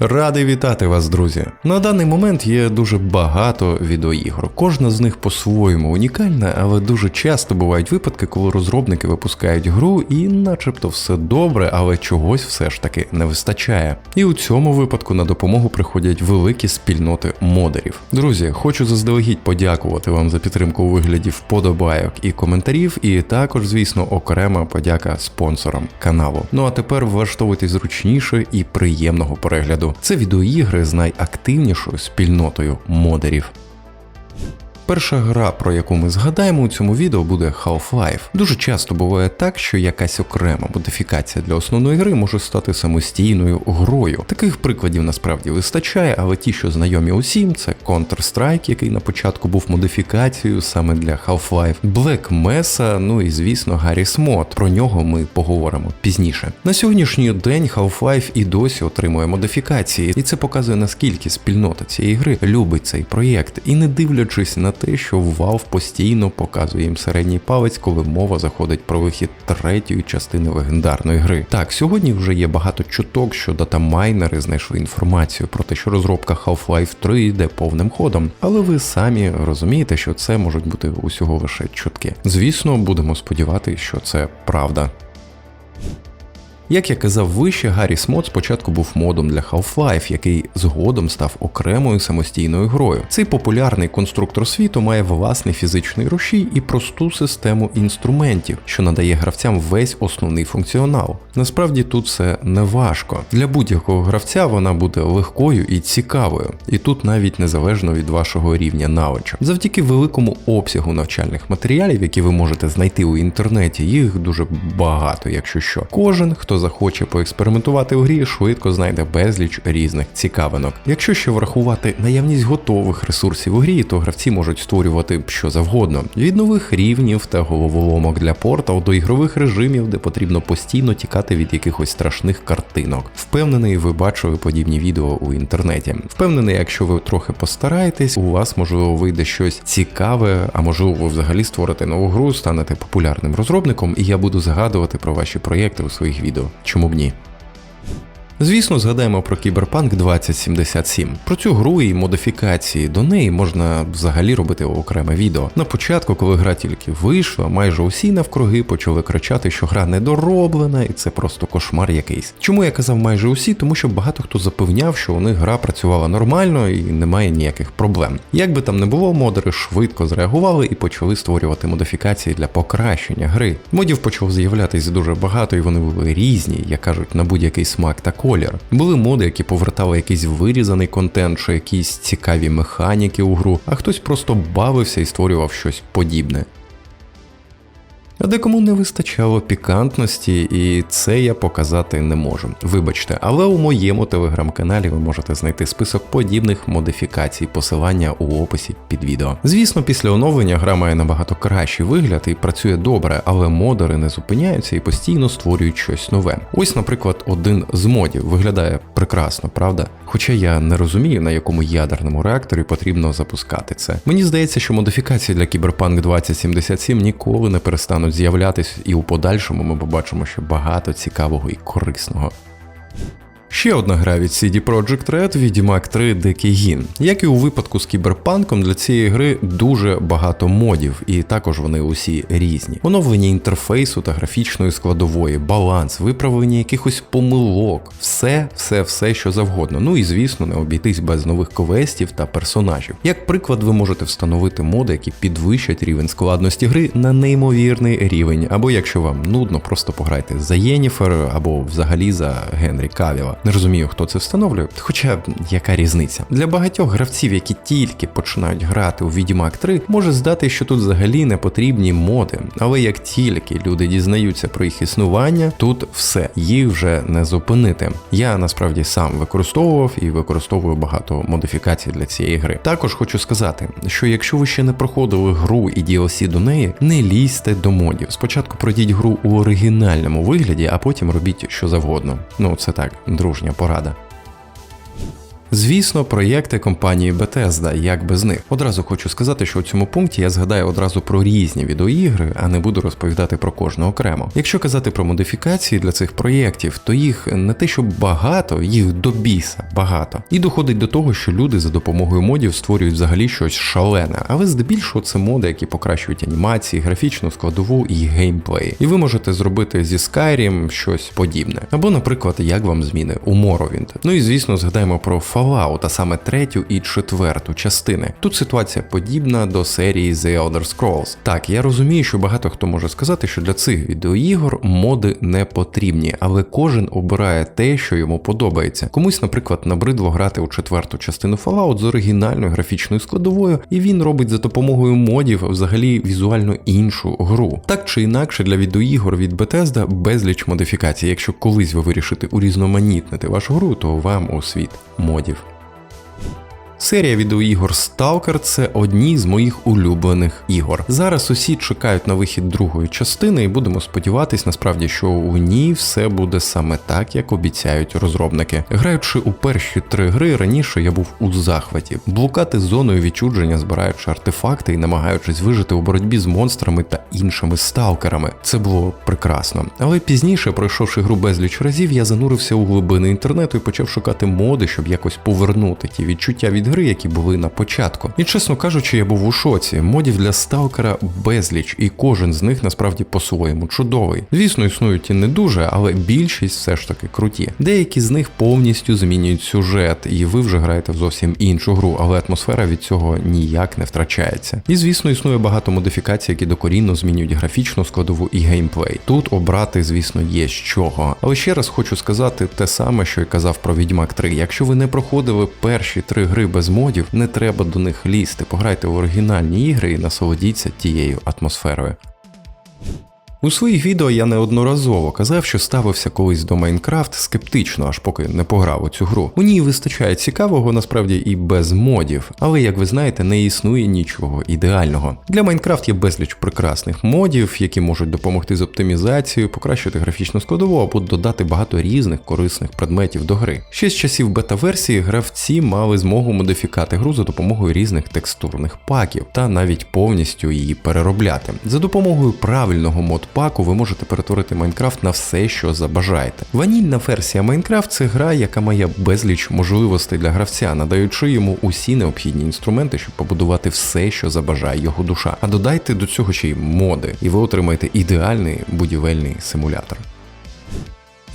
Радий вітати вас, друзі. На даний момент є дуже багато відеоігр. Кожна з них по-своєму унікальна, але дуже часто бувають випадки, коли розробники випускають гру і, начебто, все добре, але чогось все ж таки не вистачає. І у цьому випадку на допомогу приходять великі спільноти модерів. Друзі, хочу заздалегідь подякувати вам за підтримку у вигляді вподобайок і коментарів, і також, звісно, окрема подяка спонсорам каналу. Ну а тепер влаштовуйтесь зручніше і приємного перегляду. Це відеоігри з найактивнішою спільнотою модерів. Перша гра, про яку ми згадаємо у цьому відео, буде Half-Life. Дуже часто буває так, що якась окрема модифікація для основної гри може стати самостійною грою. Таких прикладів насправді вистачає, але ті, що знайомі усім, це Counter-Strike, який на початку був модифікацією саме для Half-Life, Black Mesa, ну і звісно Garry's Mod. Про нього ми поговоримо пізніше. На сьогоднішній день Half-Life і досі отримує модифікації, і це показує наскільки спільнота цієї гри любить цей проєкт, і не дивлячись на те, що Valve постійно показує їм середній палець, коли мова заходить про вихід третьої частини легендарної гри. Так, сьогодні вже є багато чуток, що датамайнери знайшли інформацію про те, що розробка Half-Life 3 йде повним ходом, але ви самі розумієте, що це можуть бути усього лише чутки. Звісно, будемо сподіватися, що це правда. Як я казав вище, Garry's Mod спочатку був модом для Half-Life, який згодом став окремою самостійною грою. Цей популярний конструктор світу має власний фізичний рушій і просту систему інструментів, що надає гравцям весь основний функціонал. Насправді тут все не важко. Для будь-якого гравця вона буде легкою і цікавою, і тут навіть незалежно від вашого рівня навичок. Завдяки великому обсягу навчальних матеріалів, які ви можете знайти у інтернеті, їх дуже багато, якщо що. Кожен, хто захоче поекспериментувати в грі, швидко знайде безліч різних цікавинок. Якщо ще врахувати наявність готових ресурсів у грі, то гравці можуть створювати що завгодно: від нових рівнів та головоломок для портал до ігрових режимів, де потрібно постійно тікати від якихось страшних картинок. Впевнений, ви бачили подібні відео у інтернеті. Впевнений, якщо ви трохи постараєтесь, у вас можливо вийде щось цікаве, а можливо, ви взагалі створите нову гру, станете популярним розробником, і я буду згадувати про ваші проєкти у своїх відео. Чому б ні? Звісно, згадаємо про Cyberpunk 2077. Про цю гру і модифікації до неї можна взагалі робити окреме відео. На початку, коли гра тільки вийшла, майже усі навкруги почали кричати, що гра недороблена і це просто кошмар якийсь. Чому я казав майже усі? Тому що багато хто запевняв, що у них гра працювала нормально і немає ніяких проблем. Як би там не було, модери швидко зреагували і почали створювати модифікації для покращення гри. Модів почало з'являтися дуже багато, і вони були різні, як кажуть, на будь-який смак та колір. Були моди, які повертали якийсь вирізаний контент чи якісь цікаві механіки у гру, а хтось просто бавився і створював щось подібне. А декому не вистачало пікантності, і це я показати не можу. Вибачте, але у моєму телеграм-каналі ви можете знайти список подібних модифікацій, посилання у описі під відео. Звісно, після оновлення гра має набагато кращий вигляд і працює добре, але модери не зупиняються і постійно створюють щось нове. Ось, наприклад, один з модів виглядає прекрасно, правда? Хоча я не розумію, на якому ядерному реакторі потрібно запускати це. Мені здається, що модифікації для Cyberpunk 2077 ніколи не перестануть з'являтись, і у подальшому ми побачимо ще багато цікавого і корисного. Ще одна гра від CD Projekt Red Відьмак 3 Дикий Гін. Як і у випадку з кіберпанком, для цієї гри дуже багато модів, і також вони усі різні. Оновлення інтерфейсу та графічної складової, баланс, виправлення якихось помилок, все, все, все, що завгодно. Ну і звісно, не обійтись без нових квестів та персонажів. Як приклад, ви можете встановити моди, які підвищать рівень складності гри на неймовірний рівень, або якщо вам нудно, просто пограйте за Єніфер або взагалі за Генрі Кавіла. Не розумію, хто це встановлює, хоча яка різниця. Для багатьох гравців, які тільки починають грати у Відьмак 3, може здати, що тут взагалі не потрібні моди. Але як тільки люди дізнаються про їх існування, тут все, їх вже не зупинити. Я насправді сам використовував і використовую багато модифікацій для цієї гри. Також хочу сказати, що якщо ви ще не проходили гру і DLC до неї, не лізьте до модів. Спочатку пройдіть гру у оригінальному вигляді, а потім робіть що завгодно. Ну це так, дружня порада. Звісно, проєкти компанії Bethesda, як без них. Одразу хочу сказати, що у цьому пункті я згадаю одразу про різні відеоігри, а не буду розповідати про кожну окремо. Якщо казати про модифікації для цих проєктів, то їх не те, що багато, їх до біса багато. І доходить до того, що люди за допомогою модів створюють взагалі щось шалене, але здебільшого це моди, які покращують анімації, графічну складову і геймплей. І ви можете зробити зі Skyrim щось подібне. Або, наприклад, як вам зміни у Morrowind. Ну і звісно, згадаємо про Fallout, а саме третю і четверту частини. Тут ситуація подібна до серії The Elder Scrolls. Так, я розумію, що багато хто може сказати, що для цих відеоігор моди не потрібні, але кожен обирає те, що йому подобається. Комусь, наприклад, набридло грати у четверту частину Fallout з оригінальною графічною складовою, і він робить за допомогою модів взагалі візуально іншу гру. Так чи інакше, для відеоігор від Bethesda безліч модифікацій. Якщо колись ви вирішите урізноманітнити вашу гру, то вам у світ модів. Серія відеоігор Stalker – це одні з моїх улюблених ігор. Зараз усі чекають на вихід другої частини, і будемо сподіватись, насправді, що у ній все буде саме так, як обіцяють розробники. Граючи у перші три гри, раніше я був у захваті, блукати зоною відчудження, збираючи артефакти і намагаючись вижити у боротьбі з монстрами та іншими сталкерами. Це було прекрасно. Але пізніше, пройшовши гру безліч разів, я занурився у глибини інтернету і почав шукати моди, щоб якось повернути ті відчуття від гри, які були на початку. І чесно кажучи, я був у шоці. Модів для сталкера безліч, і кожен з них насправді по-своєму чудовий. Звісно, існують і не дуже, але більшість все ж таки круті. Деякі з них повністю змінюють сюжет, і ви вже граєте в зовсім іншу гру, але атмосфера від цього ніяк не втрачається. І звісно, існує багато модифікацій, які докорінно змінюють графічну складову і геймплей. Тут обрати, звісно, є з чого. Але ще раз хочу сказати те саме, що й казав про Відьмак 3. Якщо ви не проходили перші три гри без модів, не треба до них лізти. Пограйте в оригінальні ігри і насолодіться тією атмосферою. У своїх відео я неодноразово казав, що ставився колись до Майнкрафт скептично, аж поки не пограв у цю гру. У ній вистачає цікавого насправді і без модів, але як ви знаєте, не існує нічого ідеального. Для Майнкрафт є безліч прекрасних модів, які можуть допомогти з оптимізацією, покращити графічну складову або додати багато різних корисних предметів до гри. Ще з часів бета-версії гравці мали змогу модифікати гру за допомогою різних текстурних паків та навіть повністю її переробляти. За допомогою правильного мод паку ви можете перетворити Майнкрафт на все, що забажаєте. Ванільна версія Майнкрафт це гра, яка має безліч можливостей для гравця, надаючи йому усі необхідні інструменти, щоб побудувати все, що забажає його душа. А додайте до цього ще й моди, і ви отримаєте ідеальний будівельний симулятор.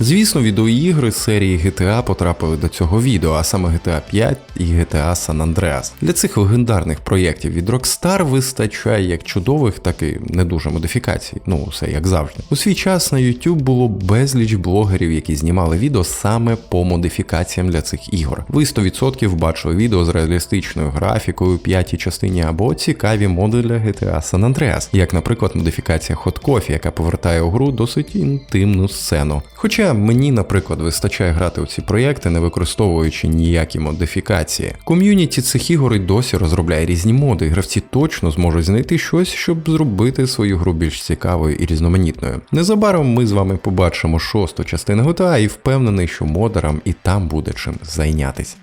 Звісно, відеоігри серії GTA потрапили до цього відео, а саме GTA 5 і GTA San Andreas. Для цих легендарних проєктів від Rockstar вистачає як чудових, так і не дуже модифікацій. Ну, все як завжди. У свій час на YouTube було безліч блогерів, які знімали відео саме по модифікаціям для цих ігор. Ви 100% бачили відео з реалістичною графікою, п'ятій частині або цікаві моди для GTA San Andreas, як, наприклад, модифікація Hot Coffee, яка повертає у гру досить інтимну сцену. Хоча мені, наприклад, вистачає грати у ці проєкти, не використовуючи ніякі модифікації. Ком'юніті цих ігор і досі розробляє різні моди, і гравці точно зможуть знайти щось, щоб зробити свою гру більш цікавою і різноманітною. Незабаром ми з вами побачимо шосту частину GTA і впевнений, що модерам і там буде чим зайнятися.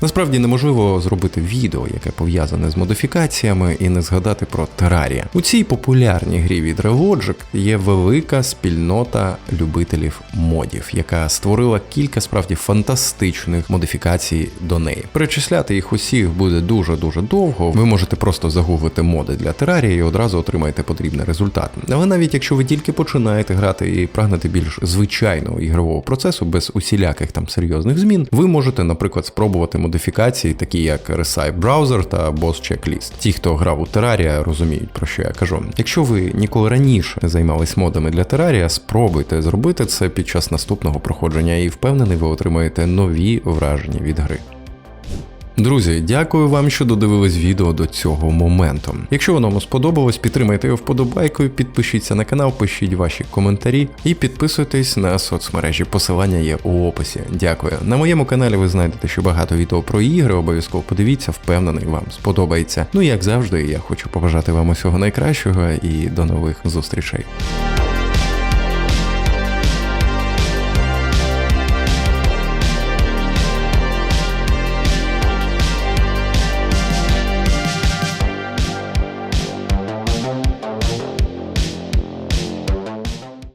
Насправді неможливо зробити відео, яке пов'язане з модифікаціями, і не згадати про Terraria. У цій популярній грі від Relogic є велика спільнота любителів модів, яка створила кілька справді фантастичних модифікацій до неї. Перечисляти їх усіх буде дуже дуже довго. Ви можете просто загуглити моди для Terraria і одразу отримаєте потрібний результат. Але навіть якщо ви тільки починаєте грати і прагнете більш звичайного ігрового процесу без усіляких там серйозних змін, ви можете, наприклад, спробувати модифікації, такі як Recipe Browser та Boss Checklist. Ті, хто грав у Terraria, розуміють про що я кажу. Якщо ви ніколи раніше не займались модами для Terraria, спробуйте зробити це під час наступного проходження, і впевнений, ви отримаєте нові враження від гри. Друзі, дякую вам, що додивились відео до цього моменту. Якщо воно вам сподобалось, підтримайте його вподобайкою, підпишіться на канал, пишіть ваші коментарі і підписуйтесь на соцмережі. Посилання є у описі. Дякую. На моєму каналі ви знайдете ще багато відео про ігри. Обов'язково подивіться, впевнений, вам сподобається. Ну як завжди, я хочу побажати вам усього найкращого і до нових зустрічей.